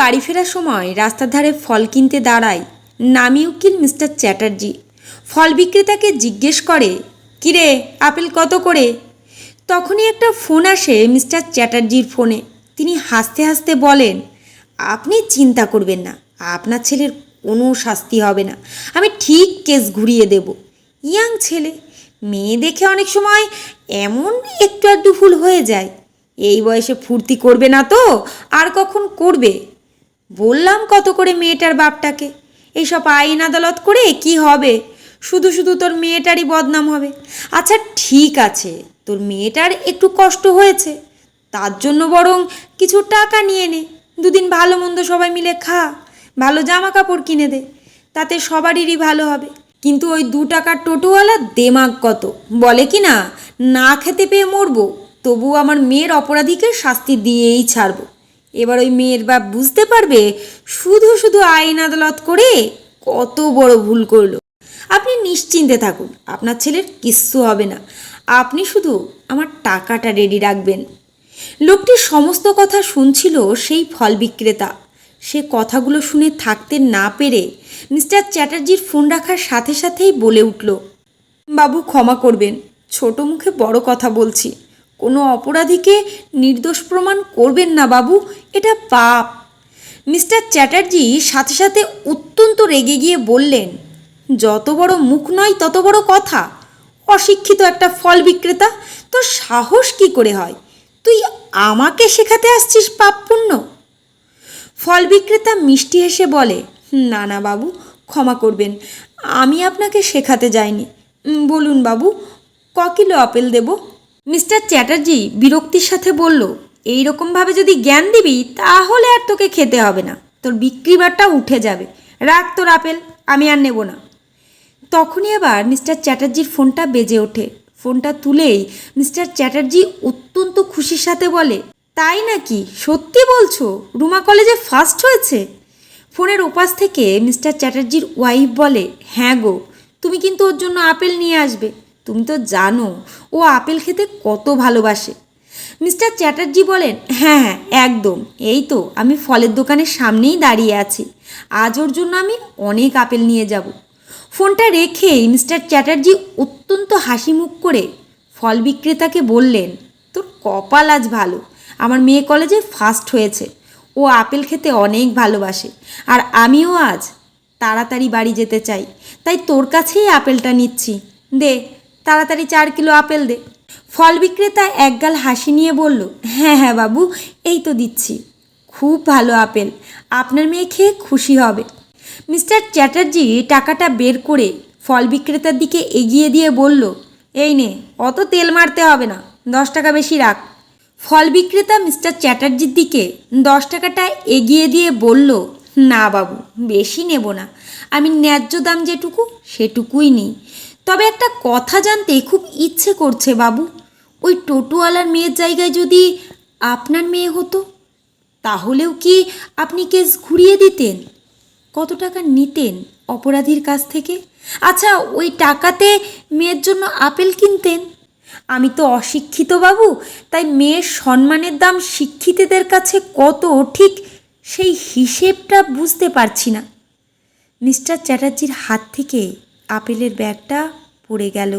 বাড়ি ফেরার সময় রাস্তার ধারে ফল কিনতে দাঁড়ায় নামি উকিল মিস্টার চ্যাটার্জি। ফল বিক্রেতাকে জিজ্ঞেস করে, কিরে, আপেল কত করে? তখনই একটা ফোন আসে মিস্টার চ্যাটার্জির ফোনে। তিনি হাসতে হাসতে বলেন, আপনি চিন্তা করবেন না, আপনার ছেলের কোনো শাস্তি হবে না। আমি ঠিক কেস ঘুরিয়ে দেব। ইয়াং ছেলে, মেয়ে দেখে অনেক সময় এমন একটু আধটু ভুল হয়ে যায়। এই বয়সে ফুর্তি করবে না তো? আর কখন করবে? বললাম কত করে মেয়েটার বাপটাকে? এইসব আইন আদালত করে কি হবে? শুধু শুধু তোর মেয়েটারই বদনাম হবে। আচ্ছা ঠিক আছে, তোর মেয়েটার একটু কষ্ট হয়েছে, তার জন্য বরং কিছু টাকা নিয়ে নে। দুদিন ভালো মন্দ সবাই মিলে খা, ভালো জামা কাপড় কিনে দে, তাতে সবারই ভালো হবে। কিন্তু ওই দু টাকার টোটোওয়ালা দেমাগ কত? বলে কি না না খেতে পেয়ে মরবো তবু আমার মেয়ের অপরাধীকে শাস্তি দিয়েই ছাড়বো। এবার ওই মেয়ের বাপ বুঝতে পারবে শুধু শুধু আইন আদালত করে কত বড় ভুল করল। আপনি নিশ্চিন্তে থাকুন, আপনার ছেলের কিচ্ছু হবে না। আপনি শুধু আমার টাকাটা রেডি রাখবেন। লোকটি সমস্ত কথা শুনছিল সেই ফল বিক্রেতা। সে কথাগুলো শুনে থাকতে না পেরে মিস্টার চ্যাটার্জির ফোন রাখার সাথে সাথেই বলে উঠল, বাবু ক্ষমা করবেন, ছোট মুখে বড় কথা বলছি। কোনো অপরাধীকে নির্দোষ প্রমাণ করবেন না বাবু, এটা পাপ। মিস্টার চ্যাটার্জি সাথে সাথে অত্যন্ত রেগে গিয়ে বললেন, যত বড় মুখ নয়, তত বড় কথা। অশিক্ষিত একটা ফল বিক্রেতা, তোর সাহস কি করে হয়? তুই আমাকে শেখাতে আসছিস পাপ পুণ্য? ফল বিক্রেতা মিষ্টি হেসে বলে, না না বাবু, ক্ষমা করবেন, আমি আপনাকে শেখাতে যাইনি। বলুন বাবু, ক কিলো আপেল দেব? মিস্টার চ্যাটার্জি বিরক্তির সাথে বলল এই রকমভাবে যদি জ্ঞান দিবি, তাহলে আর তোকে খেতে হবে না। তোর বিক্রি বারটা উঠে যাবে। রাখ তোর আপেল, আমি আর নেব না। তখনই আবার মিস্টার চ্যাটার্জির ফোনটা বেজে ওঠে। ফোনটা তুলেই মিস্টার চ্যাটার্জি অত্যন্ত খুশির সাথে বলে, তাই নাকি? সত্যি বলছো? রুমা কলেজে ফার্স্ট হয়েছে? ফোনের ওপাশ থেকে মিস্টার চ্যাটার্জির ওয়াইফ বলে হ্যাঁ গো, তুমি কিন্তু ওর জন্য আপেল নিয়ে আসবে। তুমি তো জানো, ও আপেল খেতে কত ভালোবাসে। মিস্টার চ্যাটার্জি বলেন হ্যাঁ হ্যাঁ একদম। এই তো, আমি ফলের দোকানের সামনেই দাঁড়িয়ে আছি। আজ ওর জন্য আমি অনেক আপেল নিয়ে যাব। ফোনটা রেখেই মিস্টার চ্যাটার্জি অত্যন্ত হাসি মুখ করে ফল বিক্রেতাকে বললেন, তোর কপাল আজ ভালো। আমার মেয়ে কলেজে ফার্স্ট হয়েছে। ও আপেল খেতে অনেক ভালোবাসে। আর আমিও আজ তাড়াতাড়ি বাড়ি যেতে চাই। তাই তোর কাছেই আপেলটা নিচ্ছি। দে তাড়াতাড়ি চার কিলো আপেল দে। ফল বিক্রেতা একগাল হাসি নিয়ে বলল হ্যাঁ হ্যাঁ বাবু, এই তো দিচ্ছি। খুব ভালো আপেল, আপনার মেয়ে খেয়ে খুশি হবে। মিস্টার চ্যাটার্জি টাকাটা বের করে ফল বিক্রেতার দিকে এগিয়ে দিয়ে বলল, এই নে, অত তেল মারতে হবে না, দশ টাকা বেশি রাখ। ফল বিক্রেতা মিস্টার চ্যাটার্জির দিকে দশ টাকাটা এগিয়ে দিয়ে বলল, না বাবু, বেশি নেব না। আমি ন্যায্য দাম যেটুকু, সেটুকুই নিই। তবে একটা কথা জানতে খুব ইচ্ছে করছে বাবু। ওই টোটোওয়ালার মেয়ের জায়গায় যদি আপনার মেয়ে হতো, তাহলেও কি আপনি কেস ঘুরিয়ে দিতেন? কত টাকা নিতেন অপরাধীর কাছ থেকে? আচ্ছা ওই টাকাতে মেয়ের জন্য আপেল কিনতেন? আমি তো অশিক্ষিত বাবু, তাই মেয়ের সম্মানের দাম শিক্ষিতদের কাছে কত ঠিক সেই হিসেবটা বুঝতে পারছি না। মিস্টার চ্যাটার্জির হাত থেকে আপেলের ব্যাগটা পড়ে গেল।